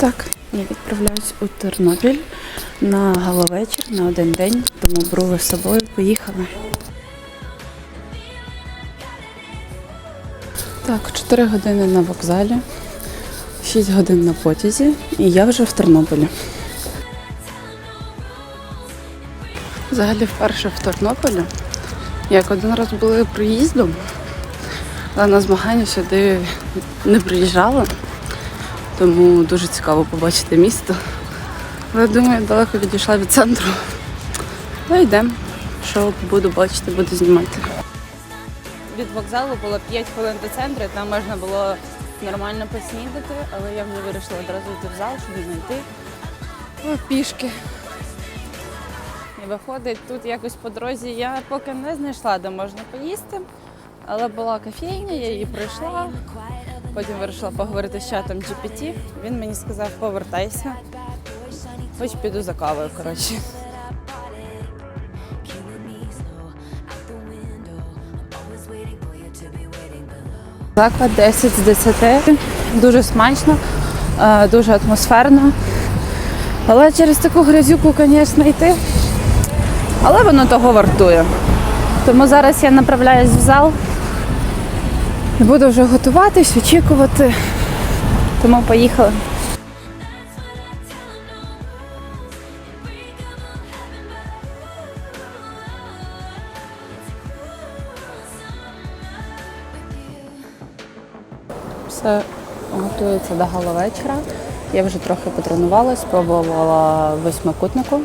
Так, я відправляюсь у Тернопіль на галавечір на один день, тому беру з собою, поїхали. Так, 4 години на вокзалі, 6 годин на потязі, і я вже в Тернополі. Взагалі вперше в Тернополі. Як один раз були приїздом, але на змагання сюди не приїжджала. Тому дуже цікаво побачити місто. Але думаю, далеко відійшла від центру. Ну йдемо. Що буду бачити, буду знімати. Від вокзалу було 5 хвилин до центру, там можна було нормально поснідати, але я вже вирішила одразу йти в зал, щоб знайти О, пішки. І виходить, тут якось по дорозі я поки не знайшла, де можна поїсти, але була кофейня, я її пройшла. Потім вирішила поговорити з чатом GPT. Він мені сказав, повертайся. Хоч піду за кавою, коротше. Заклад 10 з 10. Дуже смачно, е, дуже атмосферно. Але через таку грязюку, звісно, йти. Але воно того вартує. Тому зараз я направляюсь в зал. І Буду вже готуватись, очікувати. Тому поїхали. Все готується до галовечора. Я вже трохи потренувалась, спробувала восьмикутнику.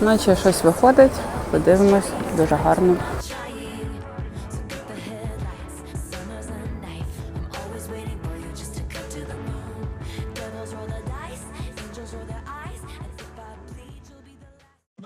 Наче щось виходить, подивимось, дуже гарно.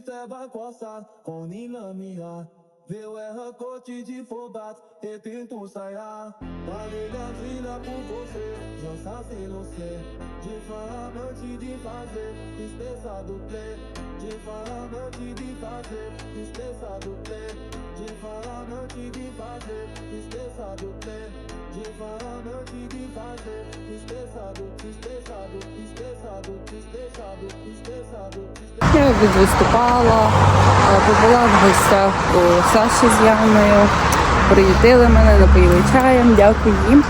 trebuie coasat, conilă mia. Veueră coci de fobat, e tentu să ia Valelea zila você, dança sem você, lose Ce fara măci de faze, este să de Ce fara măci de faze, este să de Ce fara măci de faze, este să de Ce fara măci de fazer, este do duple Я відвиступала, е, побула в гостях у Саші з Яною. Приїдили мене, напоїли чаєм, дякую їм.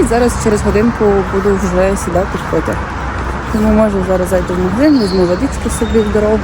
І зараз через годинку буду вже сідати в потяг. Тому можу зараз зайти в магазин, візьму водички собі в дорогу.